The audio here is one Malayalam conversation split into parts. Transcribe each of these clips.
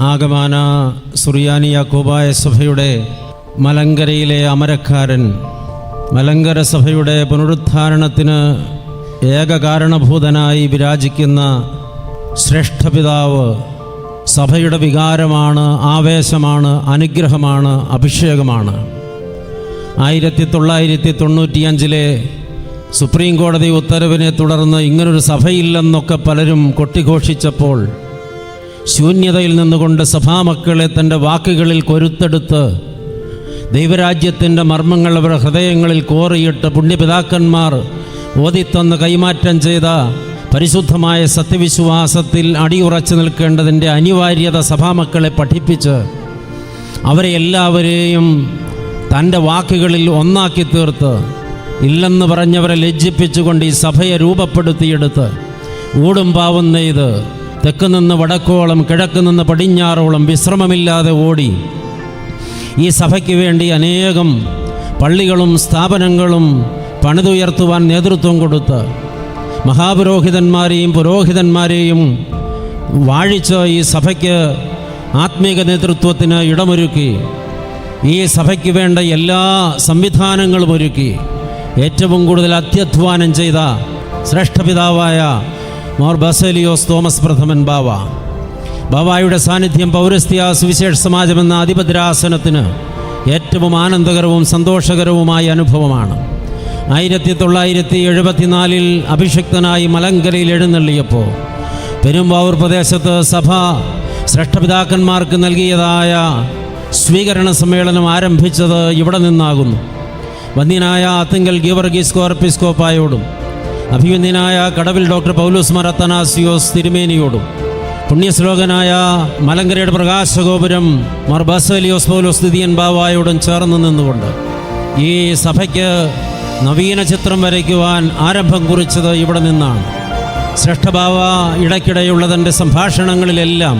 ആഗമാന സുറിയാനി യാക്കോബായ സഭയുടെ മലങ്കരയിലെ അമരക്കാരൻ. മലങ്കര സഭയുടെ പുനരുദ്ധാരണത്തിന് ഏകകാരണഭൂതനായി വിരാജിക്കുന്ന ശ്രേഷ്ഠപിതാവ് സഭയുടെ വികാരമാണ് ആവേശമാണ് അനുഗ്രഹമാണ് അഭിഷേകമാണ്. ആയിരത്തി തൊള്ളായിരത്തി തൊണ്ണൂറ്റിയഞ്ചിലെ സുപ്രീം കോടതി ഉത്തരവിനെ തുടർന്ന് ഇങ്ങനൊരു സഭയില്ലെന്നൊക്കെ പലരും കൊട്ടിഘോഷിച്ചപ്പോൾ ശൂന്യതയിൽ നിന്നുകൊണ്ട് സഭാമക്കളെ തന്റെ വാക്കുകളിൽ കൊരുത്തെടുത്ത് ദൈവരാജ്യത്തിന്റെ മർമ്മങ്ങൾ അവരുടെ ഹൃദയങ്ങളിൽ കോറിയിട്ട് പുണ്യപിതാക്കന്മാർ ഓതിത്തന്ന് കൈമാറ്റം ചെയ്ത പരിശുദ്ധമായ സത്യവിശ്വാസത്തിൽ അടിയുറച്ചു നിൽക്കേണ്ടതിന്റെ അനിവാര്യത സഭാമക്കളെ പഠിപ്പിച്ച് അവരെ എല്ലാവരെയും തന്റെ വാക്കുകളിൽ ഒന്നാക്കി തീർത്ത് ഇല്ലെന്ന് പറഞ്ഞവരെ ലജ്ജിപ്പിച്ചുകൊണ്ട് ഈ സഭയെ രൂപപ്പെടുത്തിയെടുത്ത് ഊടും പാവം നെയ്ത് തെക്ക് നിന്ന് വടക്കോളം കിഴക്ക് നിന്ന് പടിഞ്ഞാറോളം വിശ്രമമില്ലാതെ ഓടി. ഈ സഭയ്ക്ക് വേണ്ടി അനേകം പള്ളികളും സ്ഥാപനങ്ങളും പണിതുയർത്തുവാൻ നേതൃത്വം കൊടുത്ത് മഹാപുരോഹിതന്മാരെയും പുരോഹിതന്മാരെയും വാഴിച്ച് ഈ സഭയ്ക്ക് ആത്മീക നേതൃത്വത്തിന് ഇടമൊരുക്കി. ഈ സഭയ്ക്ക് വേണ്ട എല്ലാ സംവിധാനങ്ങളും ഒരുക്കി. ഏറ്റവും കൂടുതൽ അത്യധ്വാനം ചെയ്ത ശ്രേഷ്ഠപിതാവായ മോർ ബസേലിയോസ് തോമസ് പ്രഥമൻ ബാവ. ബാവായുടെ സാന്നിധ്യം പൗരസ്ത്യ സുവിശേഷ സമാജം എന്ന അധിപതിരാസനത്തിന് ഏറ്റവും ആനന്ദകരവും സന്തോഷകരവുമായ അനുഭവമാണ്. ആയിരത്തി തൊള്ളായിരത്തി എഴുപത്തിനാലിൽ അഭിഷിക്തനായി മലങ്കരയിൽ എഴുന്നള്ളിയപ്പോൾ പെരുമ്പാവൂർ പ്രദേശത്ത് സഭ ശ്രേഷ്ഠപിതാക്കന്മാർക്ക് നൽകിയതായ സ്വീകരണ സമ്മേളനം ആരംഭിച്ചത് ഇവിടെ നിന്നാകുന്നു. വന്യനായ അത്തിങ്കൽ ഗീവർഗീസ് കോർപ്പിസ്കോപ്പായോടും അഭിവന്യനായ കടവിൽ ഡോക്ടർ പൗലോസ് മറത്തനാസിയോസ് തിരുമേനിയോടും പുണ്യശ്ലോകനായ മലങ്കരയുടെ പ്രകാശഗോപുരം മർബസലിയോസ് പൗലോസ് ദിദിയൻ ബാവായോടും ചേർന്ന് നിന്നുകൊണ്ട് ഈ സഭയ്ക്ക് നവീന ചിത്രം വരയ്ക്കുവാൻ ആരംഭം കുറിച്ചത് ഇവിടെ നിന്നാണ്. ശ്രേഷ്ഠഭാവ ഇടയ്ക്കിടെയുള്ള തന്റെ സംഭാഷണങ്ങളിലെല്ലാം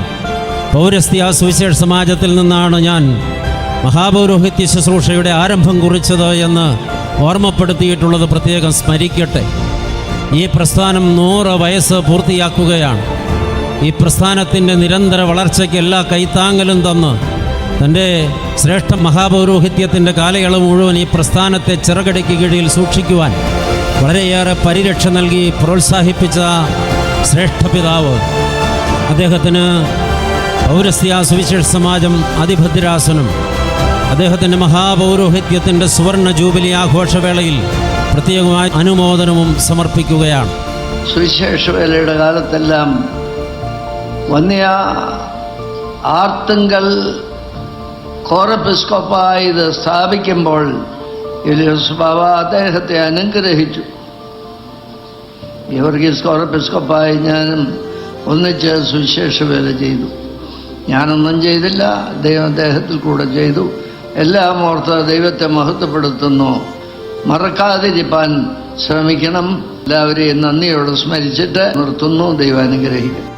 പൗരസ്ത്യ സുവിശേഷ സമാജത്തിൽ നിന്നാണ് ഞാൻ മഹാപൗരോഹിത്യ ശുശ്രൂഷയുടെ ആരംഭം കുറിച്ചത് എന്ന് ഓർമ്മപ്പെടുത്തിയിട്ടുള്ളത് പ്രത്യേകം സ്മരിക്കട്ടെ. ഈ പ്രസ്ഥാനം നൂറ് വയസ്സ് പൂർത്തിയാക്കുകയാണ്. ഈ പ്രസ്ഥാനത്തിന്റെ നിരന്തര വളർച്ചയ്ക്ക് എല്ലാ കൈത്താങ്ങലും തന്ന് തന്റെ ശ്രേഷ്ഠ മഹാപൗരോഹിത്യത്തിന്റെ കാലയളവ് മുഴുവൻ ഈ പ്രസ്ഥാനത്തെ ചിറകടയ്ക്ക് കീഴിൽ സൂക്ഷിക്കുവാൻ വളരെയേറെ പരിരക്ഷ നൽകി പ്രോത്സാഹിപ്പിച്ച ശ്രേഷ്ഠ പിതാവ്. അദ്ദേഹത്തിന് പൗരസ്യ സുവിശേഷ സമാജം അതിഭദ്രാസനം അദ്ദേഹത്തിന്റെ മഹാപൗരോഹിത്യത്തിന്റെ സുവർണ ജൂബിലി ആഘോഷവേളയിൽ പ്രത്യേകമായ അനുമോദനവും സമർപ്പിക്കുകയാണ്. സുവിശേഷവേലയുടെ കാലത്തെല്ലാം വന്നിയ ആർത്തുങ്കൽ കോറപ്പിസ്കോപ്പായി ഇത് സ്ഥാപിക്കുമ്പോൾ ഇലിയോസ് ബാബ അദ്ദേഹത്തെ അനുഗ്രഹിച്ചു. ഗീവർഗീസ് കോറപ്പിസ്കോപ്പായി ഞാനും ഒന്നിച്ച് സുവിശേഷ വേല ചെയ്തു. ഞാനൊന്നും ചെയ്തില്ല ദൈവം അദ്ദേഹത്തിൽ കൂടെ ചെയ്തു. എല്ലാം ഓർത്ത് ദൈവത്തെ മഹത്വപ്പെടുത്തുന്നു. മറക്കാതിരിപ്പാൻ ശ്രമിക്കണം. എല്ലാവരെയും നന്ദിയോടെ സ്മരിച്ചിട്ട് നിർത്തുന്നു. ദൈവം അനുഗ്രഹിക്കും